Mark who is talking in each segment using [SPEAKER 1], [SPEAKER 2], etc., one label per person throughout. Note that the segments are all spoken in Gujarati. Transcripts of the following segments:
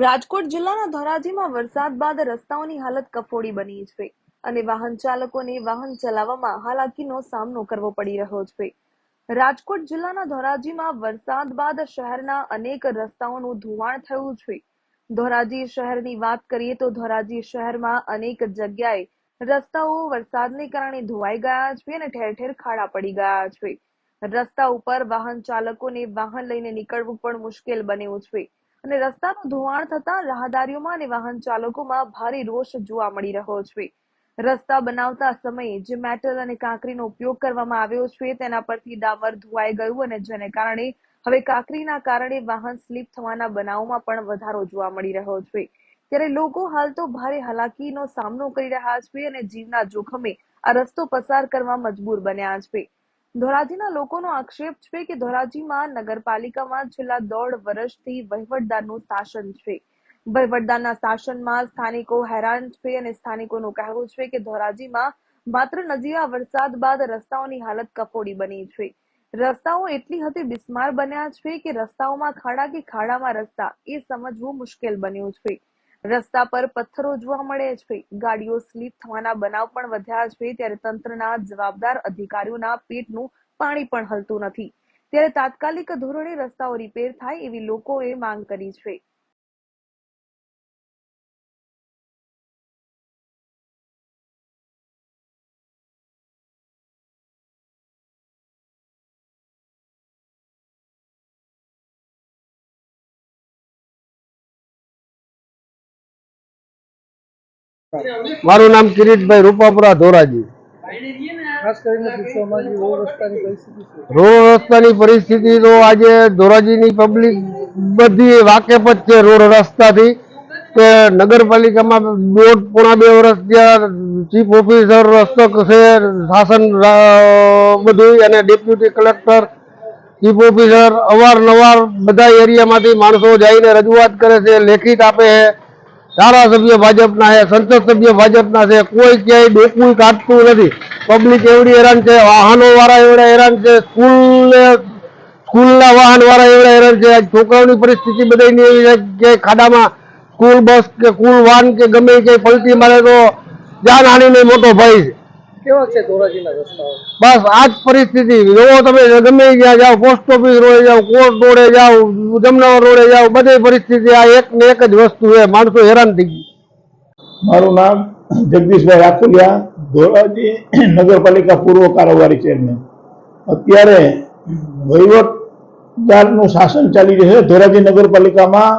[SPEAKER 1] રાજકોટ જિલ્લાના ધોરાજીમાં વરસાદ બાદ રસ્તાઓની હાલત કફોડી બની છે અને વાહન ચાલકોને વાહન ચલાવવામાં હાલાકીનો સામનો કરવો પડી રહ્યો છે. રાજકોટ જિલ્લાના ધોરાજીમાં વરસાદ બાદ શહેરના અનેક રસ્તાઓનું ધોવાણ થયું છે. ધોરાજી શહેરની વાત કરીએ તો ધોરાજી શહેરમાં અનેક જગ્યાએ રસ્તાઓ વરસાદને કારણે ધોવાઈ ગયા છે અને ઠેર ઠેર ખાડા પડી ગયા છે. રસ્તા ઉપર વાહન ચાલકોને વાહન લઈને નીકળવું પણ મુશ્કેલ બન્યું છે. અને રસ્તાનું ધોવાણ થતા રાહદારીઓમાં અને વાહન ચાલકોમાં ભારે રોષ જોવા મળી રહ્યો છે. રસ્તા બનાવતા સમયે જે મેટલ અને કાંકરીનો ઉપયોગ કરવામાં આવ્યો છે, તેના પરથી ડામર ધોવાઈ ગયું અને જેને કારણે હવે કાંકરીના કારણે વાહન સ્લીપ થવાના બનાવોમાં પણ વધારો જોવા મળી રહ્યો છે. ત્યારે લોકો હાલ તો ભારે હાલાકીનો સામનો કરી રહ્યા છે અને જીવના જોખમે આ રસ્તો પસાર કરવા મજબૂર બન્યા છે. ધોરાજીના લોકોનો આક્ષેપ છે કે ધોરાજીમાં નગરપાલિકામાં છેલ્લા દોઢ વર્ષથી વહીવટદારનું શાસન છે. વહીવટદારના શાસનમાં સ્થાનિકો હેરાન છે અને સ્થાનિકોનું કહેવું છે કે ધોરાજીમાં માત્ર નજીવા વરસાદ બાદ રસ્તાઓની હાલત કફોડી બની છે. રસ્તાઓ એટલી હદે બિસ્માર બન્યા છે કે રસ્તાઓમાં ખાડા કે ખાડામાં રસ્તા એ સમજવું મુશ્કેલ બન્યું છે. રસ્તા પર પથ્થરો જોવા મળે છે. ગાડીઓ સ્લીપ થવાના બનાવ પણ વધ્યા છે. ત્યારે તંત્રના જવાબદાર અધિકારીઓના પેટનું પાણી પણ હલતું નથી. ત્યારે તાત્કાલિક ધોરણે રસ્તાઓ રિપેર થાય એવી લોકોએ માંગ કરી છે.
[SPEAKER 2] મારું નામ કિરીટભાઈ રૂપાપુરા ધોરાજી.
[SPEAKER 3] રોડ રસ્તાની પરિસ્થિતિ
[SPEAKER 2] તો આજે ધોરાજીની પબ્લિક બધી વાકેફ જ છે રોડ રસ્તાથી. કે નગરપાલિકામાં દોઢ પોણા બે વર્ષ ત્યાં ચીફ ઓફિસર હસ્તક છે શાસન બધું અને ડેપ્યુટી કલેક્ટર ચીફ ઓફિસર અવારનવાર બધા એરિયામાંથી માણસો જઈને રજૂઆત કરે છે લેખિત આપે છે. ધારાસભ્ય ભાજપના છે સંસદ સભ્ય ભાજપના છે, કોઈ ક્યાંય ડોકું કાઢતું નથી. પબ્લિક એવડી હેરાન છે વાહનો વાળા એવડા હેરાન છે સ્કૂલ સ્કૂલના વાહન વાળા એવડા હેરાન છે. છોકરાઓની પરિસ્થિતિ બધાની એવી છે કે ખાડામાં સ્કૂલ બસ કે સ્કૂલ વાહન કે ગમે ક્યાંય પલટી મારે તો જાનહાનિનો મોટો ભય છે.
[SPEAKER 3] કેવા છે ધોરાજીના રસ્તાઓ?
[SPEAKER 2] બસ આ જ પરિસ્થિતિ. જોવો તમે ગમે ત્યાં જાઓ પોસ્ટ ઓફિસ રોડે જાઓ કોર્ટ રોડે જાઓ જમનાવર રોડે જાઓ બધી પરિસ્થિતિ આ એક ને એક જ વસ્તુ છે માણસો હેરાન થઈ ગઈ
[SPEAKER 4] મારું નામ જગદીશભાઈ રાખુલિયા ધોરાજી નગરપાલિકા પૂર્વ કારોબારી ચેરમેન અત્યારે વહીવટદારનું શાસન ચાલી રહ્યું છે. ધોરાજી નગરપાલિકામાં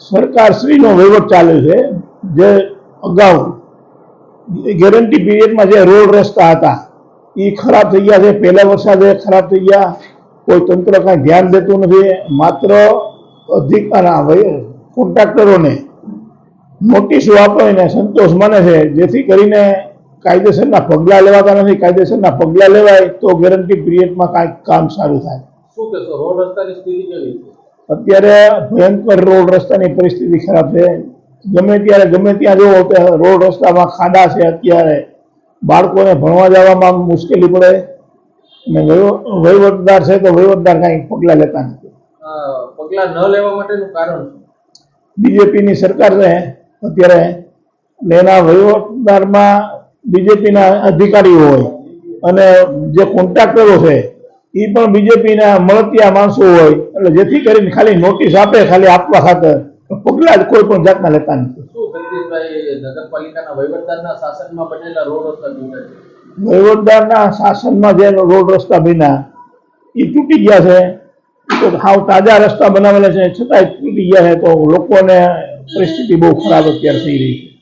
[SPEAKER 4] સરકારશ્રીનો વહીવટ ચાલે છે જે અગાઉ ગેરંટી પીરિયડમાં જે રોડ રસ્તા હતા એ ખરાબ થઈ ગયા છે. પહેલા વરસાદે ખરાબ થઈ ગયા. કોઈ તંત્ર કાંઈ ધ્યાન દેતું નથી. માત્ર અધિક કોન્ટ્રાક્ટરોને નોટિસો આપીને સંતોષ માને છે. જેથી કરીને કાયદેસરના પગલાં લેવાતા નથી. કાયદેસરના પગલાં લેવાય તો ગેરંટી પીરિયડમાં કાંઈક કામ સારું થાય.
[SPEAKER 3] શું કહેશો? રોડ રસ્તાની સ્થિતિ કેવી
[SPEAKER 4] અત્યારે ભયંકર રોડ રસ્તાની પરિસ્થિતિ ખરાબ છે. ગમે ત્યારે ગમે ત્યાં જુઓ કે રોડ રસ્તામાં ખાડા છે અત્યારે બાળકોને ભણવા જવામાં મુશ્કેલી પડે. અને વહીવ- વહીવટદાર છે તો વહીવટદાર કાંઈ પગલાં લેતા નથી.
[SPEAKER 3] પગલાં ન લેવા માટેનું કારણ
[SPEAKER 4] બીજેપીની સરકાર છે અત્યારે એના વહીવટદારમાં બીજેપીના અધિકારીઓ હોય અને જે કોન્ટ્રાક્ટરો છે એ પણ બીજેપીના મળતિયા માણસો હોય. એટલે જેથી કરીને ખાલી નોટિસ આપે ખાલી આપવા ખાતર. પગલાં કોઈ પણ જાતના લેતા નથી. વહીવટદારના શાસનમાં જે રોડ રસ્તા બન્યા એ તૂટી ગયા છે. તો હાવ તાજા રસ્તા બનાવેલા છે. છતાંય તૂટી ગયા છે તો લોકોને પરિસ્થિતિ બહુ ખરાબ અત્યારે થઈ રહી છે.